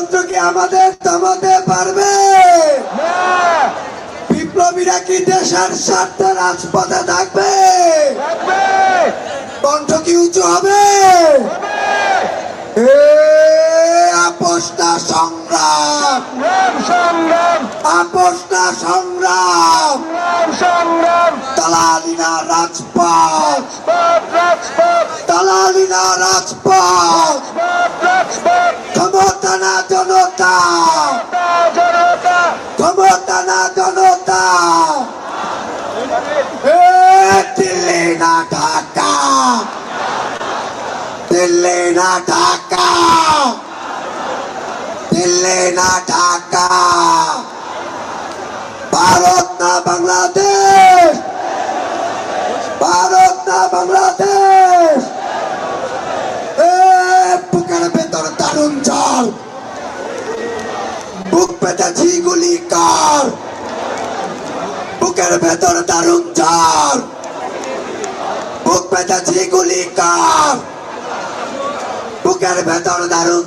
ষড়যন্ত্র কি আমাদের থামাতে পারবে? বিপ্লবীরা কি দেশের স্বার্থে রাজপথে থাকবে? কণ্ঠ কি উঁচু হবে? আপোষটা সংগ্রাম। আপোষটা সংগ্রাম। রাজপথ। দালালিনা রাজপথ। ক্ষমতা না ক্ষমতা না জনতা। দিল্লি না ঢাকা। দিল্লি না ঢাকা। দিল্লি না ঢাকা। ভারত না বাংলাদেশ। ভারত না বাংলাদেশ। বুকের ভেতর দারুণ জল। বুকের ভেতর দারুণ বুক বুকের ভেতর দারুণ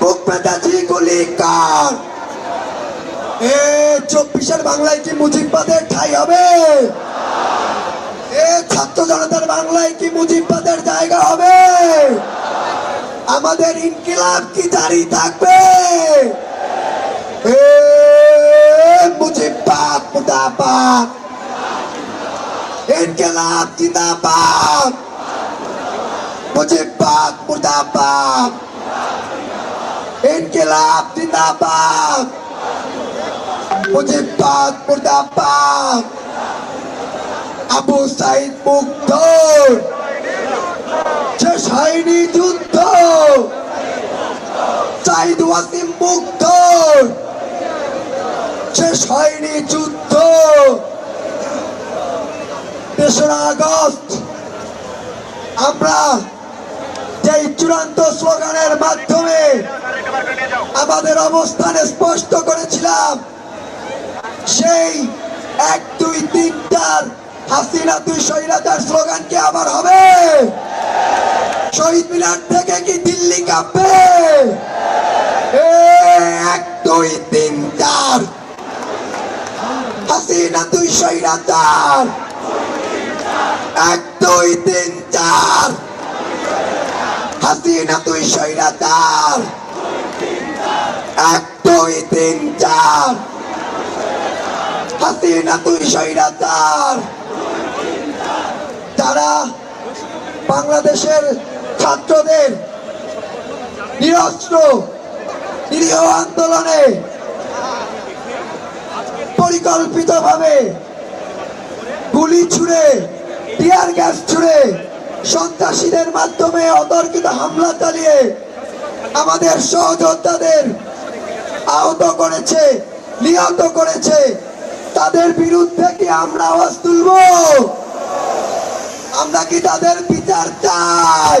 বুক এ, চব্বিশের বাংলায় কি মুজিববাদের ঠাই হবে? এ, ছাত্র জনতার বাংলায় কি মুজিববাদের জায়গা হবে? আমাদের ইনকিলাব কি জারি থাকবে? এ, মুজিববাদ মুর্দাবাদ ইনকিলাব জিন্দাবাদ। মুজিববাদ মুর্দাবাদ ইনকিলাব জিন্দাবাদ। মুজিববাদ মুর্দাবাদ আবু সাইদ মুগ্ধ শেষ যুদ্ধ। ওয়াসিম মুগ্ধ শেষ যুদ্ধ। তেসরা আগস্ট, আমরা যেই চূড়ান্ত স্লোগানের মাধ্যমে আমাদের অবস্থান স্পষ্ট করেছিলাম, সেই এক, দুই, তিনটার হাসিনা দুই স্বৈরাচার স্লোগান কি আবার হবে? শহীদ মিনার থেকে কি দিল্লি কাঁপবে? এক, দুই, তিন, চার। হাসিনা দুই, স্বৈরাচার। এক, দুই, তিন, চার। হাসিনা দুই, স্বৈরাচার। এক, দুই, তিন, চার। হাসিনা দুই, স্বৈরাচার। যারা বাংলাদেশের ছাত্রদের নিরস্ত্র, নিরীহ আন্দোলনে পরিকল্পিতভাবে গুলি ছুড়ে, টিয়ার গ্যাস ছুড়ে সন্ত্রাসীদের মাধ্যমে অতর্কিত হামলা চালিয়ে আমাদের সহযোদ্ধাদের আহত করেছে, নিহত করেছে। তাদের বিরুদ্ধে কি আমরা আওয়াজ তুলব? আমরা কি তাদের বিচার চাই?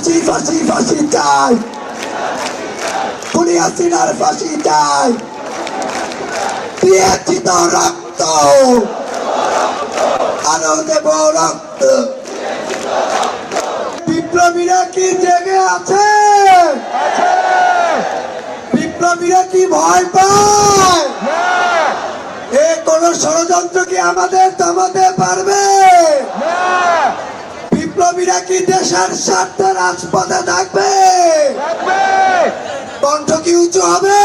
ফাঁসি ফাঁসি ফাঁসি চাই। খুনি হাসিনার ফাঁসি চাই। দিয়েছি তো রক্ত। আরও দেব রক্ত। বিপ্লবীরা কি জেগে আছে? বিপ্লবীরা কি ভয় পায়? এ কোন ষড়যন্ত্র কি আমাদের থামাতে পারবে? বিপ্লবীরা কি দেশের স্বার্থে রাজপথে থাকবে? কণ্ঠ কি উঁচু হবে?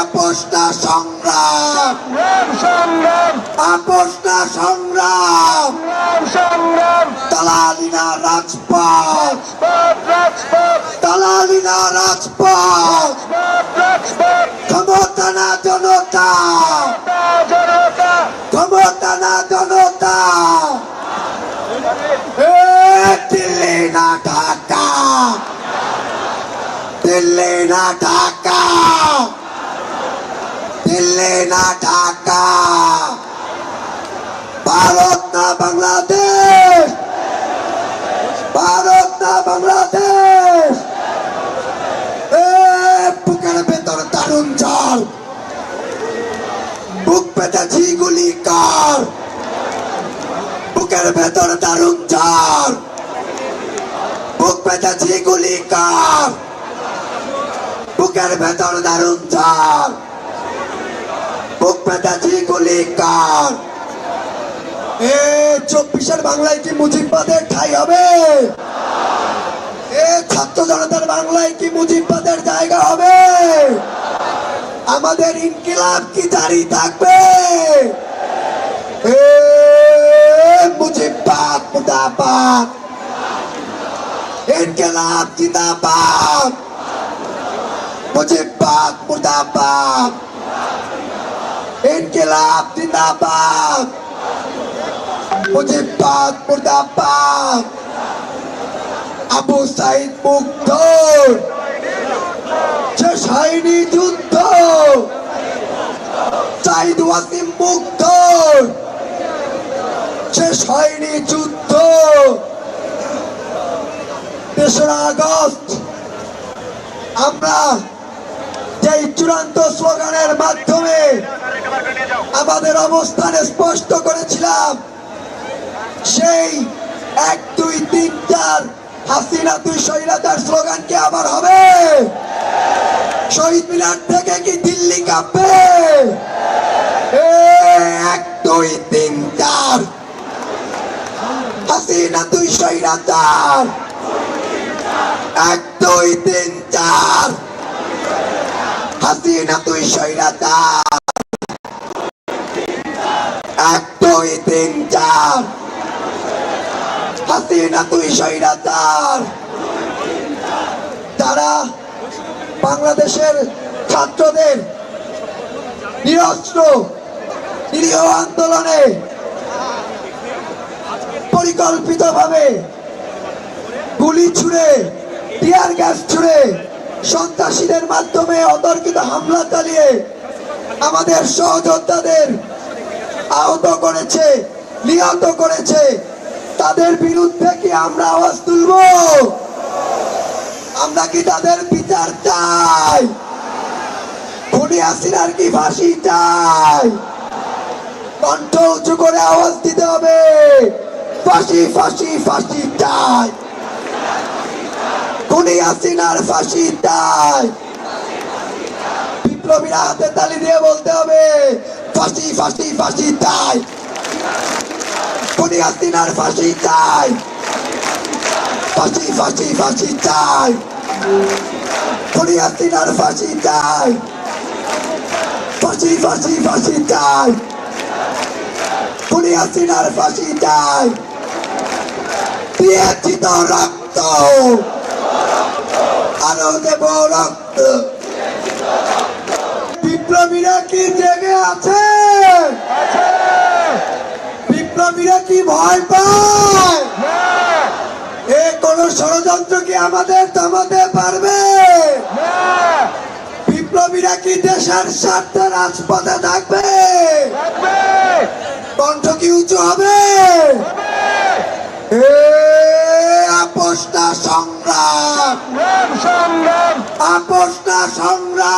আপোষটা সংগ্রাম। আপোষটা সংগ্রাম। রাজপথ। দালালিনা রাজপথ। ক্ষমতা না জনতা। দিল্লি না ঢাকা। দিল্লি না ঢাকা। ভারত না বাংলাদেশ। ভারত না বাংলাদেশ। বুকের ভেতর দারুণ জল। বুক পেতেছি গুলি কার? বুকের ভেতর দারুণ জল। বুক পেতেছি গুলি কার? বুকের ভেতর দারুণ জল বুক পেতেছি গুলি কার। এ, চব্বিশের বাংলায় কি মুজিববাদের ঠাই হবে? এ, ছাত্র জনতার বাংলায় কি মুজিববাদের জায়গা হবে? আমাদের ইনকিলাব কি জারি থাকবে? এ, মুজিববাদ মুদাবাদ ইনকিলাব জিন্দাবাদ মুজিববাদ মুদাবাদ ইনকিলাব, জিন্দাবাদ। মুজিববাদ মুর্দাবাদ আবু সাইদ মুগ্ধ শেষ হয়নি যুদ্ধ। সাইদ ওয়াসিম মুগ্ধ শেষ হয়নি যুদ্ধ। তেসরা আগস্ট, আমরা যেই চূড়ান্ত স্লোগানের মাধ্যমে আমাদের অবস্থান স্পষ্ট করেছিলাম। সেই এক, দুই, তিন, চার হাসিনা তুই শৈলাদার স্লোগান কি আবার হবে? শহীদ মিনার থেকে কি দিল্লি কাঁপবে? এক, দুই, তিন, চার। হাসিনা তুই শৈলাদার এক, দুই, তিন, চার। হাসিনা তুই শৈলাদার এক দুই তিন চার। হাসিনা তুই স্বৈরাচার। তারা বাংলাদেশের ছাত্রদের নিরস্ত্র, নিরীহ আন্দোলনে পরিকল্পিতভাবে গুলি ছুড়ে, টিয়ার গ্যাস ছুড়ে সন্ত্রাসীদের মাধ্যমে অতর্কিত হামলা চালিয়ে আমাদের সহযোদ্ধাদের আহত করেছে, নিহত করেছে। তাদের বিরুদ্ধে কি আমরা আওয়াজ তুলব? আমরা কি তাদের বিচার চাই? খুনি হাসিনার কি ফাঁসি চাই? কণ্ঠ উঁচু করে আওয়াজ দিতে হবে। ফাঁসি ফাঁসি ফাঁসি চাই। খুনি হাসিনার ফাঁসি চাই বিপ্লবীরা হাতে তালি দিয়ে বলতে হবে, ফাঁসি ফাঁসি ফাঁসি চাই খুনি হাসিনার ফাঁসি চাই ফাঁসি ফাঁসি ফাঁসি চাই খুনি হাসিনার ফাঁসি চাই ফাঁসি ফাঁসি ফাঁসি চাই খুনি হাসিনার ফাঁসি চাই দিয়েছি তো রক্ত। বিপ্লবীরা কি জেগে আছে? বিপ্লবীরা কি ভয় পায়? এ কোন ষড়যন্ত্র কি আমাদের থামাতে পারবে? বিপ্লবীরা কি দেশের স্বার্থে রাজপথে থাকবে? কণ্ঠ কি উঁচু হবে? সংগ্রাম আপোষটা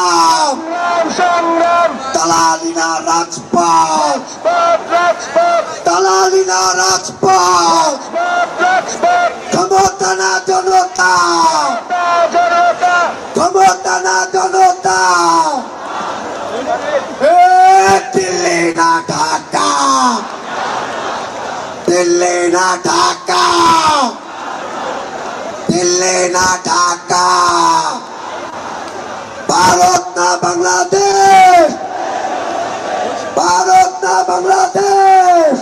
সংগ্রাম তালালিনা রাজপথ। তালালিনা রাজপথ। ক্ষমতা না জনতা। ক্ষমতা না জনতা। দিল্লি না ঢাকা। দিল্লি না ঢাকা। দিল্লি না ঢাকা। ভারত না বাংলাদেশ। ভারত না বাংলাদেশ।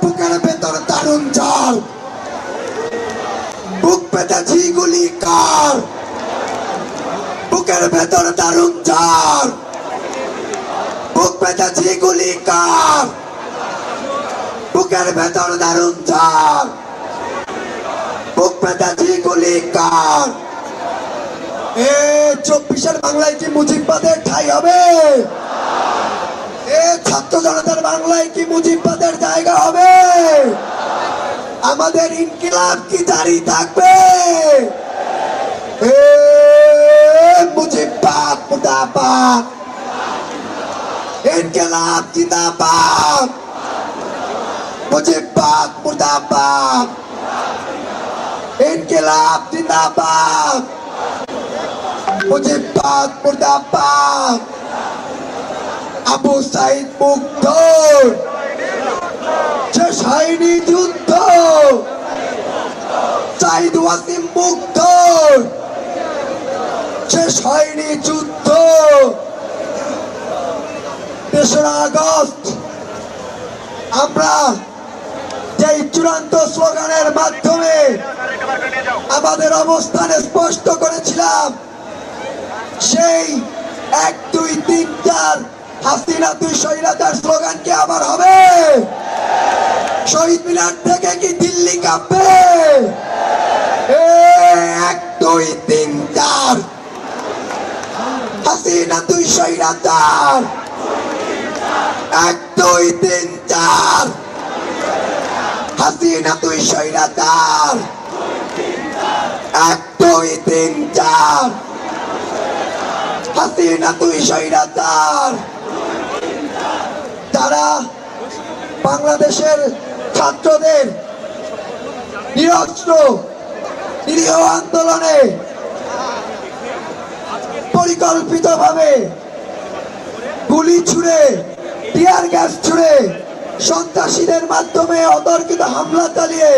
বুকের ভেতর দারুণ জল। বুক পেতেছি গুলি কার? বুকের ভেতর দারুণ জল। বুক পেতেছি গুলি কার? বুকের ভেতর দারুণ ঝড় বুক পেটাছি গুলি কার? এ, চব্বিশের বাংলায় কি মুজিববাদের ঠাই হবে? এ, ছাত্র জনতার বাংলায় কি মুজিববাদের জায়গা হবে? আমাদের ইনকিলাব কি জারি থাকবে? মুজিববাদ মুদাবাদ। ইনকিলাব জিন্দাবাদ। মুজিববাদ মুদাবাদ। ইনকিলাব জিন্দাবাদ। মুজিববাদ মুর্দাবাদ আবু সাইদ মুগ্ধ শেষ যুদ্ধ সাইদ ওয়াসিম মুগ্ধ শেষ হয়নি যুদ্ধ তেসরা আগস্ট আমরা যেই চূড়ান্ত স্লোগানের মাধ্যমে আমাদের অবস্থানে স্পষ্ট করেছিলাম সেই এক, দুই, তিন, চার। হাসিনা দুই শহীদার স্লোগান কি আবার হবে? শহীদ মিনার থেকে কি দিল্লি কাঁপবে? এক, দুই, তিন, চার। হাসিনা দুই শহীদার এক, দুই, তিন, চার। হাসিনা দুই শহীদার এক, দুই, তিন, চার। তুই স্বৈরাচার তারা বাংলাদেশের ছাত্রদের নিরস্ত্র, নিরীহ আন্দোলনে গুলি ছুড়ে, টিয়ার গ্যাস ছুড়ে সন্ত্রাসীদের মাধ্যমে অতর্কিত হামলা চালিয়ে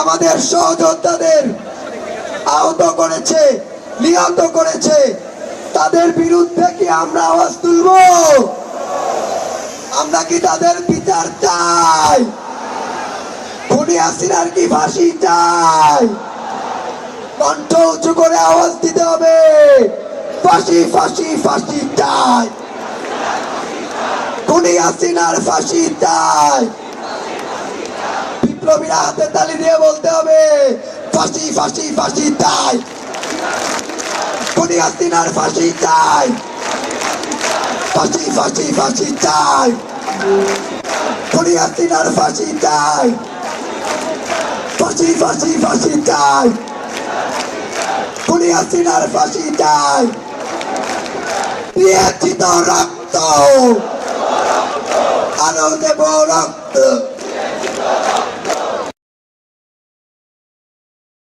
আমাদের সহযোদ্ধাদের আহত করেছে, নিহত করেছে। তাদের বিরুদ্ধে কি আমরা আওয়াজ তুলব? আমরা কি তাদের বিচার চাই? খুনি হাসিনার কি ফাঁসি চাই? কণ্ঠ উঁচু করে আওয়াজ দিতে হবে। ফাঁসি ফাঁসি ফাঁসি চাই। খুনি হাসিনার ফাঁসি চাই। বিপ্লবীরা হাতে তালি দিয়ে বলতে হবে, ফাঁসি ফাঁসি ফাঁসি চাই। খুনি হাসিনার ফাঁসি চাই ফাঁসি ফাঁসি ফাঁসি চাই খুনি হাসিনার ফাঁসি চাই ফাঁসি ফাঁসি ফাঁসি চাই খুনি হাসিনার ফাঁসি চাই তো রক্ত আরও দেব রক্ত